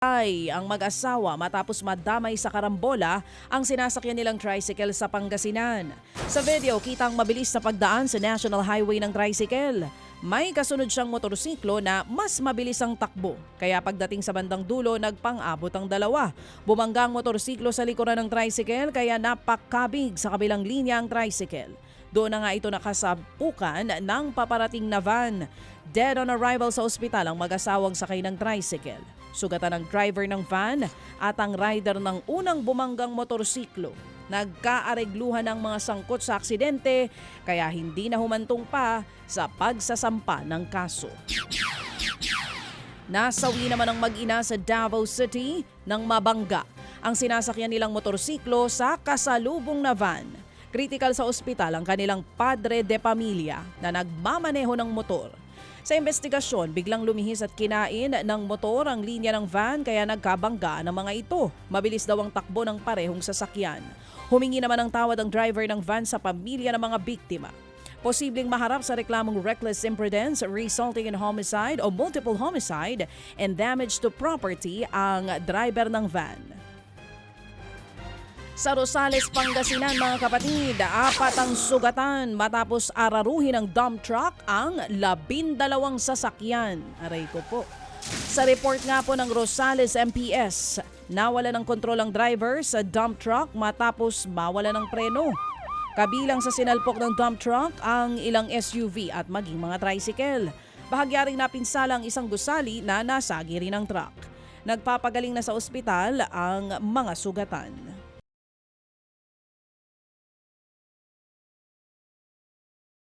Ay, ang mag-asawa matapos madamay sa karambola ang sinasakyan nilang tricycle sa Pangasinan. Sa video, kitang mabilis na pagdaan sa National Highway ng tricycle. May kasunod siyang motorsiklo na mas mabilis ang takbo. Kaya pagdating sa bandang dulo, nagpang-abot ang dalawa. Bumangga ang motorsiklo sa likuran ng tricycle kaya napakabig sa kabilang linya ang tricycle. Doon na nga ito nakasapukan ng paparating na van. Dead on arrival sa ospital ang mag-asawang sakay ng tricycle. Sugatan ng driver ng van at ang rider ng unang bumanggang motorsiklo. Nagkaaregluhan ng mga sangkot sa aksidente kaya hindi na humantong pa sa pagsasampa ng kaso. Nasawi naman ang mag-ina sa Davao City ng mabangga ang sinasakyan nilang motorsiklo sa kasalubong na van. Critical sa ospital ang kanilang padre de pamilya na nagmamaneho ng motor. Sa investigasyon, biglang lumihis at kinain ng motor ang linya ng van kaya nagkabangga ng mga ito. Mabilis daw ang takbo ng parehong sasakyan. Humingi naman ng tawad ang driver ng van sa pamilya ng mga biktima. Posibleng maharap sa reklamong reckless imprudence resulting in homicide o multiple homicide and damage to property ang driver ng van. Sa Rosales, Pangasinan mga kapatid, apat ang sugatan matapos araruhin ng dump truck ang labindalawang sasakyan. Aray ko po. Sa report nga po ng Rosales MPS, nawala ng kontrol ang driver sa dump truck matapos mawala ng preno. Kabilang sa sinalpok ng dump truck ang ilang SUV at maging mga tricycle. Bahagya ring napinsala ang isang gusali na nasagi rin ng truck. Nagpapagaling na sa ospital ang mga sugatan.